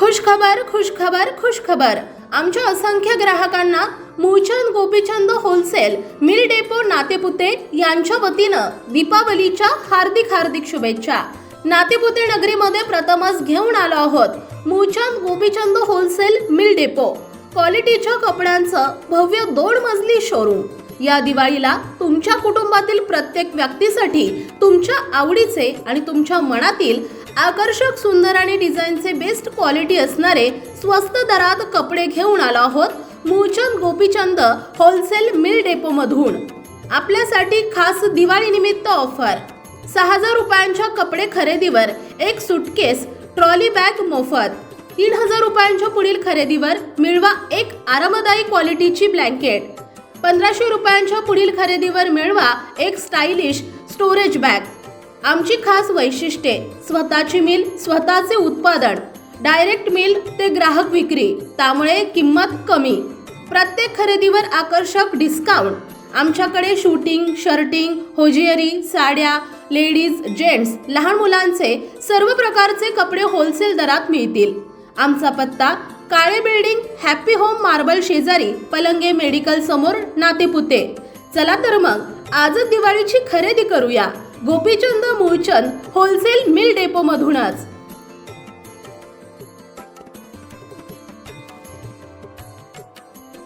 खुशखबर खुशखबर खुशखबर. आमच्या असंख्य ग्राहकांना Mulchand Gopichand wholesale mill depot Natepute यांच्या वतीनं दीपावलीच्या हार्दिक हार्दिक शुभेच्छा. नातेपुते नगरीमध्ये प्रथमच घेऊन आलो आहोत. Mulchand Gopichand wholesale mill depot क्वालिटीच्या कपड्यांचं भव्य दोन मजली शोरूम या दिवाळीला तुमच्या कुटुंबातील प्रत्येक व्यक्तीसाठी तुमच्या आवडीचे आणि तुमच्या मनातील आकर्षक सुंदर आणि डिझाईनचे बेस्ट क्वालिटी असणारे स्वस्त दरात कपडे घेऊन आलो आहोत Mulchand Gopichand wholesale mill depot मधून आपल्यासाठी खास दिवाळी निमित्त ऑफर. सहा हजार रुपयांच्या कपडे खरेदीवर एक सुटकेस ट्रॉली बॅग मोफत. तीन हजार रुपयांच्या पुढील खरेदीवर मिळवा एक आरामदायी क्वालिटीची ब्लँकेट पंधराशे रुपयांच्या पुढील खरेदीवर मिळवा एक स्टायलिश स्टोरेज बॅग आमची खास वैशिष्ट्ये स्वतःची मिल स्वतःचे उत्पादन. डायरेक्ट मिल ते ग्राहक विक्री त्यामुळे किंमत कमी. प्रत्येक खरेदीवर आकर्षक डिस्काउंट आमच्याकडे शूटिंग शर्टिंग होजियरी साड्या लेडीज जेंट्स लहान मुलांचे सर्व प्रकारचे कपडे होलसेल दरात मिळतील. आमचा पत्ता Kale building happy home marble शेजारी पलंगे मेडिकल समोर नातेपुते. चला तर मग आजच दिवाळीची खरेदी करूया. Gopichand Mulchand wholesale mill depot मधूनच